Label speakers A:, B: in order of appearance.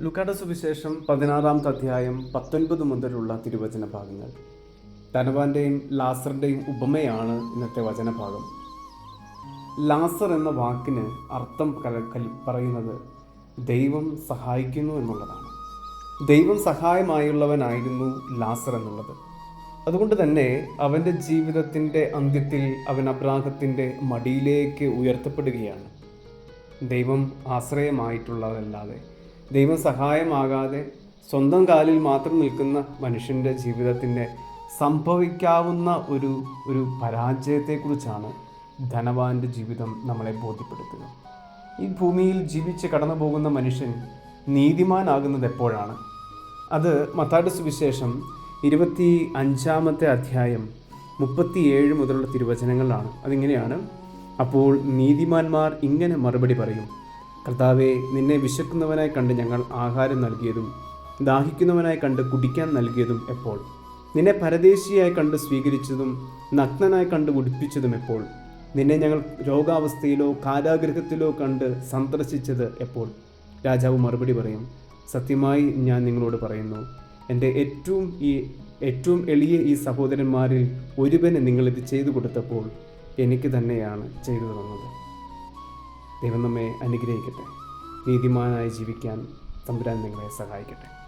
A: ലുക്കാട സുവിശേഷം പതിനാറാമത്തെ അധ്യായം പത്തൊൻപത് മുതലുള്ള തിരുവചന ഭാഗങ്ങൾ ധനവാന്റെയും ലാസറിന്റെയും ഉപമയാണ് ഇന്നത്തെ വചനഭാഗം. ലാസർ എന്ന വാക്കിന് അർത്ഥം പറയുന്നത് ദൈവം സഹായിക്കുന്നു എന്നുള്ളതാണ്. ദൈവം സഹായമായുള്ളവനായിരുന്നു ലാസർ എന്നുള്ളത്. അതുകൊണ്ട് തന്നെ അവന്റെ ജീവിതത്തിന്റെ അന്ത്യത്തിൽ അവൻ അബ്രാഹത്തിന്റെ മടിയിലേക്ക് ഉയർത്തപ്പെടുകയാണ്. ദൈവം ആശ്രയമായിട്ടുള്ളതല്ലാതെ ദൈവം സഹായമാകാതെ സ്വന്തം കാലിൽ മാത്രം നിൽക്കുന്ന മനുഷ്യന്റെ ജീവിതത്തിന്റെ സംഭവിക്കാവുന്ന ഒരു ഒരു പരാജയത്തെക്കുറിച്ചാണ് ധനവാന്റെ ജീവിതം നമ്മളെ ബോധ്യപ്പെടുത്തുക ഈ ഭൂമിയിൽ ജീവിച്ച് കടന്നു പോകുന്ന മനുഷ്യൻ നീതിമാനാകുന്നത് എപ്പോഴാണ്? അത് മത്താട് സുവിശേഷം ഇരുപത്തി അഞ്ചാമത്തെ അധ്യായം മുപ്പത്തിയേഴ് മുതലുള്ള തിരുവചനങ്ങളാണ് അതിങ്ങനെയാണ് അപ്പോൾ നീതിമാന്മാർ ഇങ്ങനെ മറുപടി പറയും. കർത്താവെ നിന്നെ വിശക്കുന്നവനായി കണ്ട് ഞങ്ങൾ ആഹാരം നൽകിയതും ദാഹിക്കുന്നവനായി കണ്ട് കുടിക്കാൻ നൽകിയതും എപ്പോൾ? നിന്നെ പരദേശിയായി കണ്ട് സ്വീകരിച്ചതും നഗ്നനായി കണ്ട് ഉടുപ്പിച്ചതും എപ്പോൾ? നിന്നെ ഞങ്ങൾ രോഗാവസ്ഥയിലോ കാരാഗ്രഹത്തിലോ കണ്ട് സന്ദർശിച്ചത് എപ്പോൾ? രാജാവ് മറുപടി പറയും സത്യമായി ഞാൻ നിങ്ങളോട് പറയുന്നു എന്റെ ഏറ്റവും ഈ ഏറ്റവും എളിയ ഈ സഹോദരന്മാരിൽ ഒരുവന് നിങ്ങളിത് ചെയ്തു കൊടുത്തപ്പോൾ എനിക്ക് തന്നെയാണ് ചെയ്തു തന്നത്. ദൈവം നമ്മെ അനുഗ്രഹിക്കട്ടെ. നീതിമാനായി ജീവിക്കാൻ തമ്പുരാൻ നിങ്ങളെ സഹായിക്കട്ടെ.